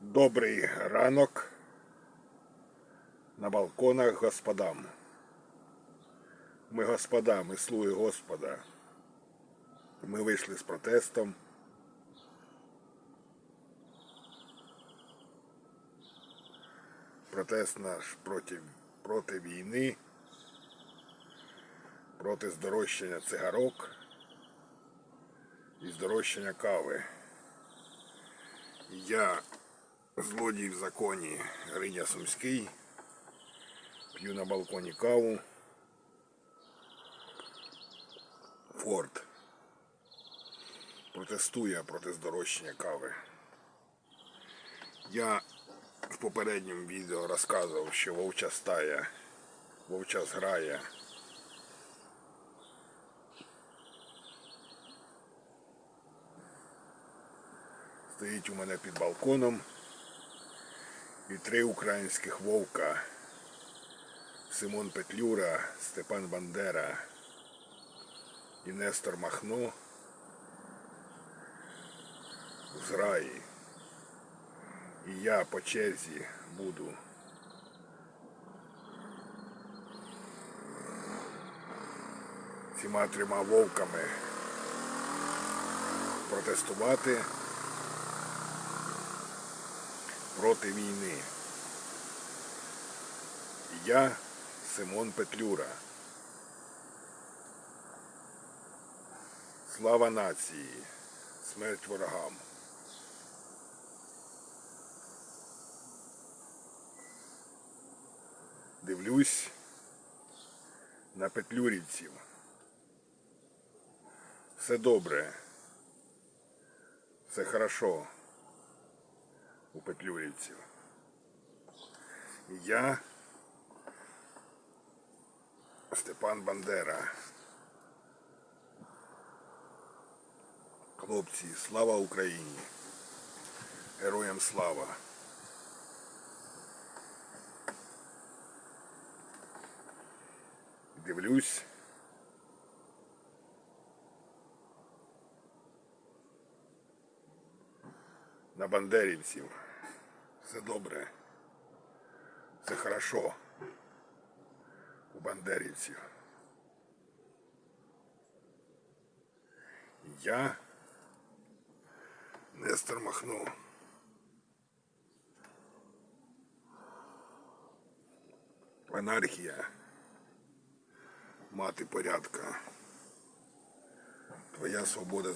Добрий ранок на балконах господам. Ми господа, ми слуги Господа. Ми вийшли з протестом. Протест наш проти, проти війни, проти здорожчання цигарок і здорожчання кави. Я злодій в законі Гриня Сумський. П'ю на балконі каву. Форд протестує проти здорожчання кави. Я в попередньому відео розказував, що вовча стая, вовча зграя стоїть у мене під балконом і три українських вовка. Симон Петлюра, Степан Бандера і Нестор Махно з раї. І я по черзі буду цими трьома вовками протестувати проти війни. Я Симон Петлюра. Слава нації, смерть ворогам. Дивлюсь на петлюрівців. Все добре. Все хорошо у петлюрівців. Я Степан Бандера. Хлопці, слава Україні! Героям слава! Дивлюсь. На бандерівців. Все добре. Все хорошо у бандерівців. Я Нестор Махно. Анархія. Мати порядка. Твоя свобода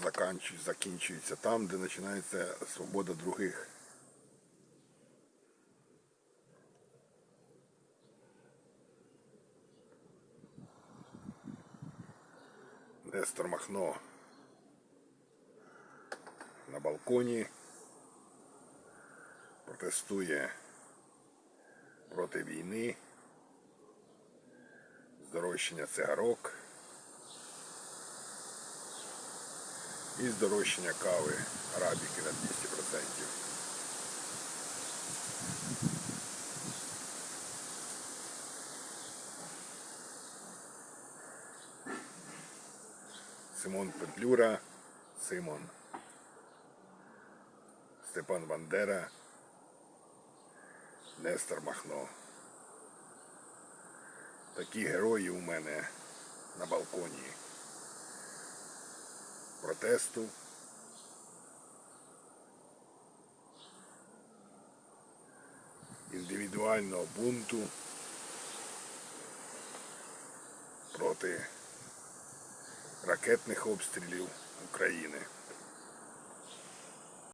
закінчується там, де починається свобода других. Нестор Махно на балконі протестує проти війни, здорожчання цигарок і здорожчання кави арабіки на 200%. Симон Петлюра, Симон. Степан Бандера, Нестор Махно. Такі герої у мене на балконі протесту. Індивідуального бунту проти ракетних обстрілів України.